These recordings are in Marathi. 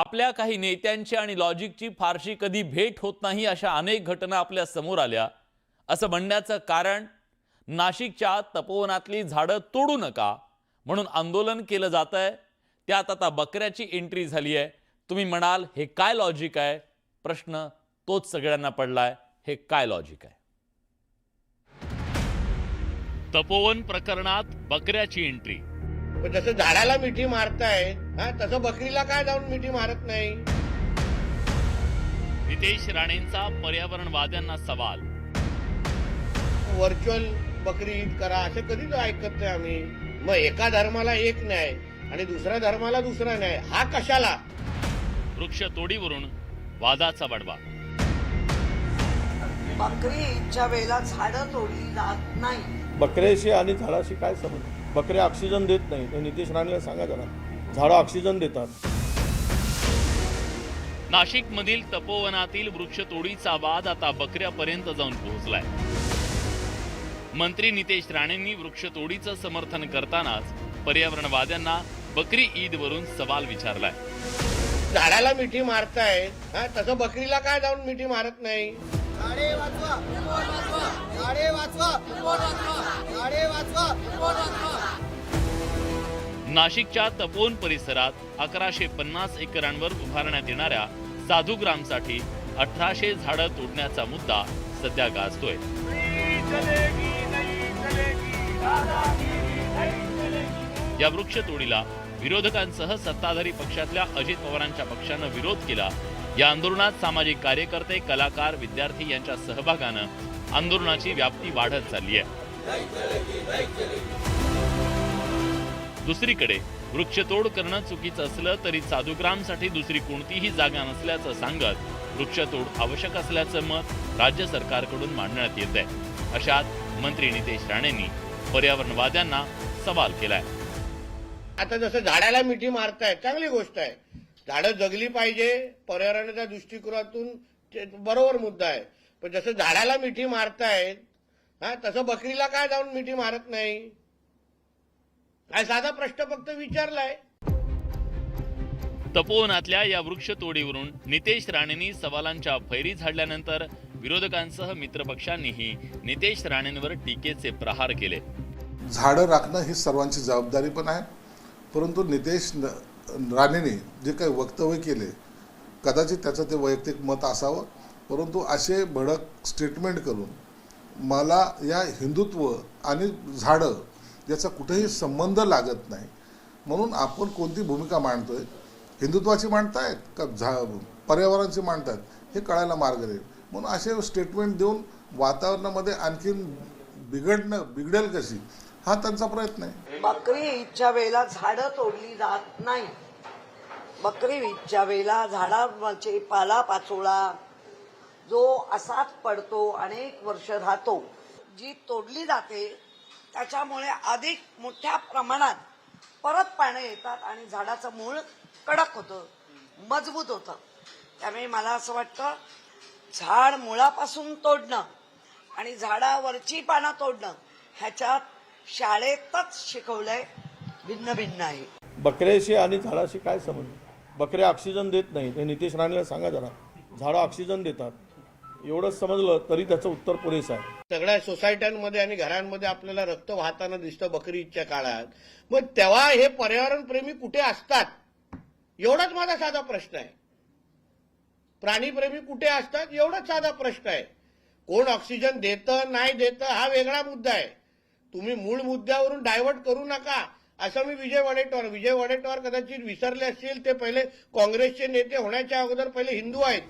आपल्या काही नेत्यांची आणि लॉजिकची फारशी कधी भेट होत नाही अशा अनेक घटना आपल्यासमोर आल्या. असं म्हणण्याचं कारण नाशिकच्या तपोवनातली झाडं तोडू नका म्हणून आंदोलन केलं जात आहे त्यात आता बकऱ्याची एंट्री झाली आहे. तुम्ही म्हणाल हे काय लॉजिक आहे? प्रश्न तोच सगळ्यांना पडलाय. हे काय लॉजिक आहे? तपोवन प्रकरणात बकऱ्याची एंट्री पण जसं झाडाला मिठी मारताय हा तसं बकरीला काय जाऊन मिठी मारत नाही? नितेश राणेंचा पर्यावरणवाद्यांना सवाल. व्हर्च्युअल बकरी ईद करा असं कधीच ऐकत नाही आम्ही. मग एका धर्माला एक न्याय आणि दुसऱ्या धर्माला दुसरा न्याय हा कशाला? वृक्ष तोडीवरून वादाचा बडवा. बकरीच्या वेळेला झाडं तोडली जात नाही. बकऱ्याशी आणि झाडाशी काय संबंध? बकरे ऑक्सिजन देत नाही ते नितेश राणेला सांगा जरा. झाडं ऑक्सिजन देतात. नाशिक मधील तपोवनातील वृक्षतोडीचा वाद आता बकऱ्यापर्यंत जाऊन पोहोचलाय. मंत्री नितेश राणेंनी वृक्षतोडीचं समर्थन करतानाच पर्यावरणवाद्यांना बकरी ईद वरून सवाल विचारलाय. झाडाला मिठी मारताय तसं बकरीला काय जाऊन मिठी मारत नाही? झाडे वाचवा झाडे वाचवा झाडे वाचवा नाशिकच्या तपोवन परिसरात अकराशे पन्नास एकरांवर उभारण्यात येणाऱ्या साधुग्रामसाठी अठराशे झाडं तोडण्याचा मुद्दा सध्या गाजतोय. या वृक्षतोडीला विरोधकांसह सत्ताधारी पक्षातल्या अजित पवारांच्या पक्षानं विरोध केला. या आंदोलनात सामाजिक कार्यकर्ते कलाकार विद्यार्थी यांच्या सहभागानं आंदोलनाची व्याप्ती वाढत चालली आहे. दुसरीकडे वृक्षतोड करणं चुकीचं असलं तरी साधुग्रामसाठी दुसरी कोणतीही जागा नसल्याचं सांगत वृक्षतोड आवश्यक असल्याचं मत राज्य सरकारकडून मांडण्यात येत आहे. अशात मंत्री नितेश राणेंनी पर्यावरणवाद्यांना सवाल केलाय. आता जसं झाडाला मिठी मारताय चांगली गोष्ट आहे. झाडं जगली पाहिजे पर्यावरणाच्या दृष्टिकोनातून ते बरोबर मुद्दा आहे. पण जसं झाडाला मिठी मारताय हा तसं बकरीला काय जाऊन मिठी मारत नाही? हा साधा प्रश्न फक्त विचारलाय. तपोवनातल्या या वृक्षतोडीवरून नितेश राणेंनी सवालांच्या फैरी झाडल्यानंतर विरोधकांसह मित्रपक्षांनीही नितेश राणेंवर टीकेचे प्रहार केले. झाडं राखणं ही सर्वांची जबाबदारी पण आहे परंतु नितेश न- राणेने जे काही वक्तव्य केले कदाचित त्याचं ते वैयक्तिक मत असावं परंतु असे भडक स्टेटमेंट करून मला या हिंदुत्व आणि झाडं याचा कुठेही संबंध लागत नाही. म्हणून आपण कोणती भूमिका मांडतोय? हिंदुत्वाची मांडतायत का झा पर्यावरणाची मांडतायत? हे कळायला मार्ग देईल. म्हणून असे स्टेटमेंट देऊन वातावरणामध्ये आणखीन बिघडणं बिघडेल कशी? हा त्यांचा प्रयत्न आहे. बकरी ईदच्या वेळेला झाडं तोडली जात नाही. बकरी ईदच्या वेळेला झाडाचे पाला पाचोळा जो असाच पडतो अनेक वर्ष राहतो. जी तोडली जाते त्याच्यामुळे अधिक मोठ्या प्रमाणात परत पानं येतात आणि झाडाचं मूळ कडक होतं मजबूत होतं. त्यामुळे मला असं वाटतं झाड मुळापासून तोडणं आणि झाडावरची पानं तोडणं ह्याच्यात शाळेतच शिकवलंय भिन्न भिन्न आहे. बकऱ्याशी आणि झाडाशी काय संबंध? बकरे ऑक्सिजन देत नाही ते नितेश राणेला सांगा जरा. झाडं ऑक्सिजन देतात. एवढंच समजलं तरी त्याचं उत्तर पुरेसं आहे. सगळ्या सोसायट्यांमध्ये आणि घरांमध्ये आपल्याला रक्त वाहताना दिसतं बकरी ईदच्या काळात. मग तेव्हा हे पर्यावरण प्रेमी कुठे असतात? एवढाच माझा साधा प्रश्न आहे. प्राणीप्रेमी कुठे असतात? एवढाच साधा प्रश्न आहे. कोण ऑक्सिजन देतं नाही देतं हा वेगळा मुद्दा आहे. तुम्ही मूळ मुद्द्यावरून डायव्हर्ट करू नका. असं मी विजय वडेट्टीवार विजय वडेट्टीवार कदाचित विसरले असतील. ते पहिले काँग्रेसचे नेते होण्याच्या अगोदर पहिले हिंदू आहेत.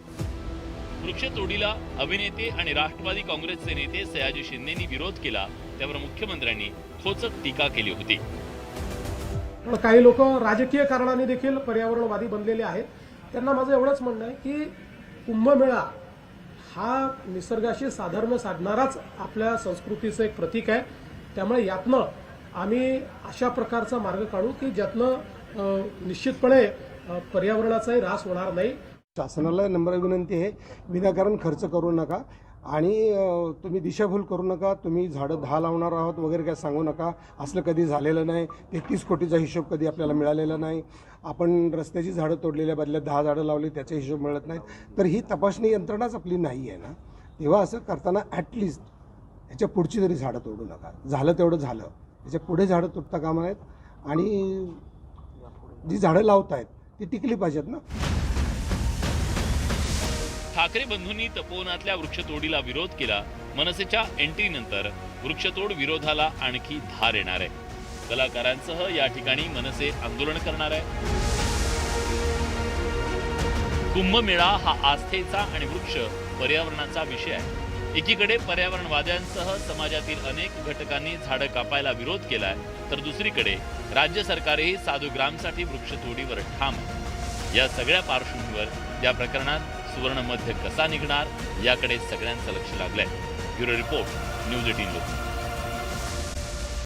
वृक्षतोडीला अभिनेते आणि राष्ट्रवादी काँग्रेसचे नेते सयाजी शिंदेनी विरोध केला. त्यावर मुख्यमंत्र्यांनी खोचक टीका केली होती. पण काही लोक राजकीय कारणाने देखील पर्यावरणवादी बनलेले आहेत. त्यांना माझं एवढंच म्हणणं आहे की कुंभमेळा हा निसर्गाशी साधर्म्य साधणाराच आपल्या संस्कृतीचं एक प्रतीक आहे. त्यामुळे यातनं आम्ही अशा प्रकारचा मार्ग काढू की ज्यातनं निश्चितपणे पर्यावरणाचाही ऱ्हास होणार नाही. शासनाला नम्र विनंती आहे विनाकारण खर्च करू नका आणि तुम्ही दिशाभूल करू नका तुम्ही झाडं दहा लावणार आहोत वगैरे काय सांगू नका. असलं कधी झालेलं नाही तेहतीस कोटीचा हिशोब कधी आपल्याला मिळालेला नाही. आपण रस्त्याची झाडं तोडलेल्या बदल्यात दहा झाडं लावली त्याचा हिशोब मिळत नाहीत. तर ही तपासणी यंत्रणाच आपली नाही आहे ना. तेव्हा असं करताना ॲटलिस्ट ह्याच्या पुढची तरी झाडं तोडू नका. झालं तेवढं झालं. त्याच्या पुढे झाडं तुटता कामा आहेत आणि जी झाडं लावत आहेत ती टिकली पाहिजेत ना. ठाकरे बंधूंनी तपोवनातल्या वृक्षतोडीला विरोध केला. मनसेच्या एंट्रीनंतर वृक्षतोड विरोधाला आणखी धार येणार आहे. कलाकारांसह या ठिकाणी मनसे आंदोलन करणार आहे. कुंभमेळा हा आस्थेचा आणि वृक्ष पर्यावरणाचा विषय आहे. एकीकडे पर्यावरणवाद्यांसह समाजातील अनेक घटकांनी झाडं कापायला विरोध केलाय तर दुसरीकडे राज्य सरकारही साधू ग्रामसाठी वृक्षतोडीवर ठाम. या सगळ्या पार्श्वभूमीवर या प्रकरणात सुवर्ण मध्य कसा निघणार याकडे सगळ्यांचं लक्ष लागलंय. ब्युरो रिपोर्ट न्यूज एटीन लोक